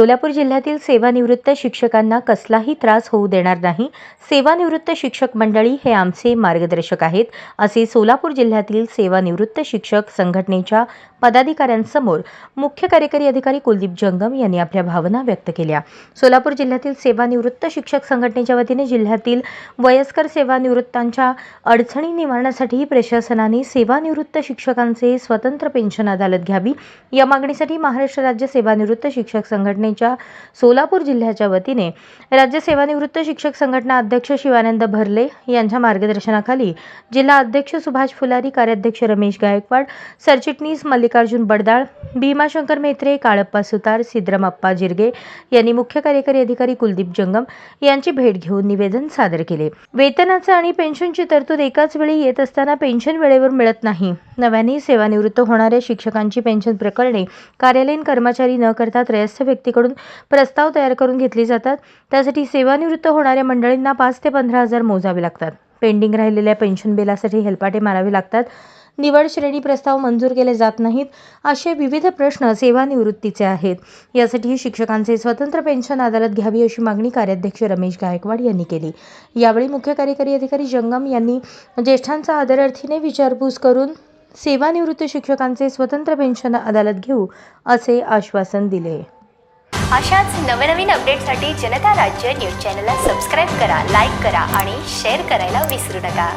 सोलापूर जिल्ह्यातील सेवानिवृत्त शिक्षकांना कसलाही त्रास होऊ देणार नाही. सेवानिवृत्त शिक्षक मंडळी हे आमचे मार्गदर्शक आहेत. असे सोलापूर जिल्ह्यातील सेवानिवृत्त शिक्षक संघटनेच्या पदाधिकाऱ्यांसमोर मुख्य कार्यकारी अधिकारी कुलदीप जंगम यांनी आपल्या भावना व्यक्त केल्या. सोलापूर जिल्ह्यातील सेवानिवृत्त शिक्षक संघटनेच्या वतीने जिल्ह्यातील वयस्कर सेवानिवृत्तांच्या अडचणी निवारण्यासाठी प्रशासनाने सेवानिवृत्त शिक्षकांचे स्वतंत्र पेन्शन अदालत घ्यावी. या मागणीसाठी महाराष्ट्र राज्य सेवानिवृत्त शिक्षक संघटने संघटनेच्या सोलापूर जिल्ह्याच्या वतीने राज्य सेवानिवृत्त शिक्षक संघटना अध्यक्ष शिवानंद भरले यांच्या मार्गदर्शनाखाली जिल्हा अध्यक्ष सुभाष फुलारी कार्याध्यक्ष रमेश गायकवाड सरचिटणीस मल्लिकार्जुन बडदाळ भीमाशंकर मेत्रे काळप्पा सुतार सिद्रमप्पा जिरगे यांनी मुख्य कार्यकारी अधिकारी कुलदीप जंगम यांची भेट घेऊन निवेदन सादर केले. वेतनाचं आणि पेन्शनची तरतूद एकाच वेळी येत असताना पेन्शन वेळेवर मिळत नाही. नव्याने सेवानिवृत्त होणाऱ्या शिक्षकांची पेन्शन प्रकरणे कार्यालयीन कर्मचारी न करता त्रयस्थ व्यक्तीकडून प्रस्ताव तयार करून घेतली जातात. त्यासाठी सेवानिवृत्त होणाऱ्या मंडळींना पाच ते पंधरा हजार मोजावे लागतात. पेंडिंग राहिलेल्या पेन्शन बिलासाठी हेलपाटे मारावे लागतात. निवड श्रेणी प्रस्ताव मंजूर केले जात नाहीत असे विविध प्रश्न सेवानिवृत्तीचे आहेत. यासाठी शिक्षकांचे स्वतंत्र पेन्शन अदालत घ्यावी अशी मागणी कार्याध्यक्ष रमेश गायकवाड यांनी केली. यावेळी मुख्य कार्यकारी अधिकारी जंगम यांनी ज्येष्ठांचा आदरार्थीने विचारपूस करून सेवानिवृत्त शिक्षकांचे स्वतंत्र पेन्शन अदालत घेऊ असे आश्वासन दिले. अशाच नवनवीन अपडेटसाठी जनता राज्य न्यूज चॅनलला सबस्क्राईब करा लाईक करा आणि शेअर करायला विसरू नका.